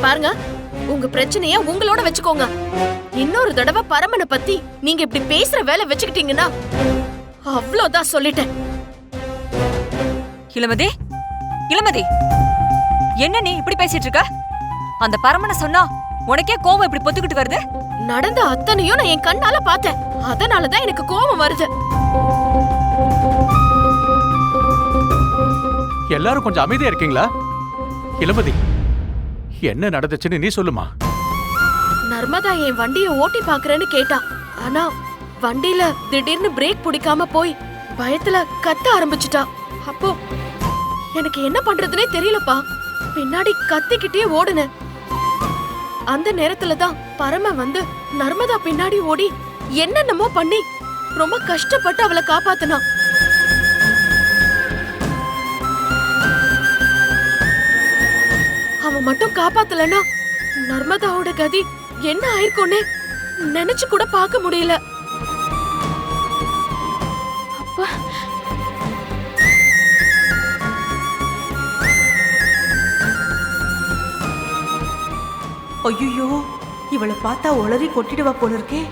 பாருங்க. உங்க பிரச்சனைய உங்களோட வச்சுக்கோங்க. இன்னொரு தடவை பரமனை பத்தி நீங்க இப்படி பேசுற வேலை வச்சுக்கிட்டீங்கன்னா அவ்வளவுதான் சொல்லிட்டேன். இளமதி இளமதி என்ன நீ இப்படி பேசிட்டு இருக்க? அந்த பரமனை சொன்னா உனக்கே கோவம் இப்படி பொத்துக்கிட்டு வருது? நடந்த அத்தனையும் நான் என் கண்ணால பார்த்தேன். அதனாலதான் எனக்கு கோபம் வருது. எல்லாரும் கொஞ்சம் அமைதியா இருக்கீங்களா? இளமதி என்ன நடந்துச்சுன்னு நீ சொல்லுமா? நர்மதா என் வண்டிய ஓட்டி பாக்குறேன்னு கேட்டா. ஆனா வண்டியில திடீர்னு பிரேக் பிடிக்காம போய் பயத்துல கத்த ஆரம்பிச்சிட்டா. அப்போ எனக்கு என்ன பண்றதுனே தெரியலப்பா. பின்னாடி கத்திக்கிட்டே ஓடுனேன். அந்த நேரத்துல தான் பரம வந்து நர்மதா பின்னாடி ஓடி என்னென்னமோ பண்ணி ரொம்ப கஷ்டப்பட்டு அவளை காப்பாத்தினான் மட்டும் காப்பாத்தலனா? நர்மதாவோட கதி என்ன ஆயிருக்கும்னு நினைச்சு கூட பார்க்க முடியல. ஐயோ இவளை பார்த்தா உளறி கொட்டிடுவா போல இருக்கே.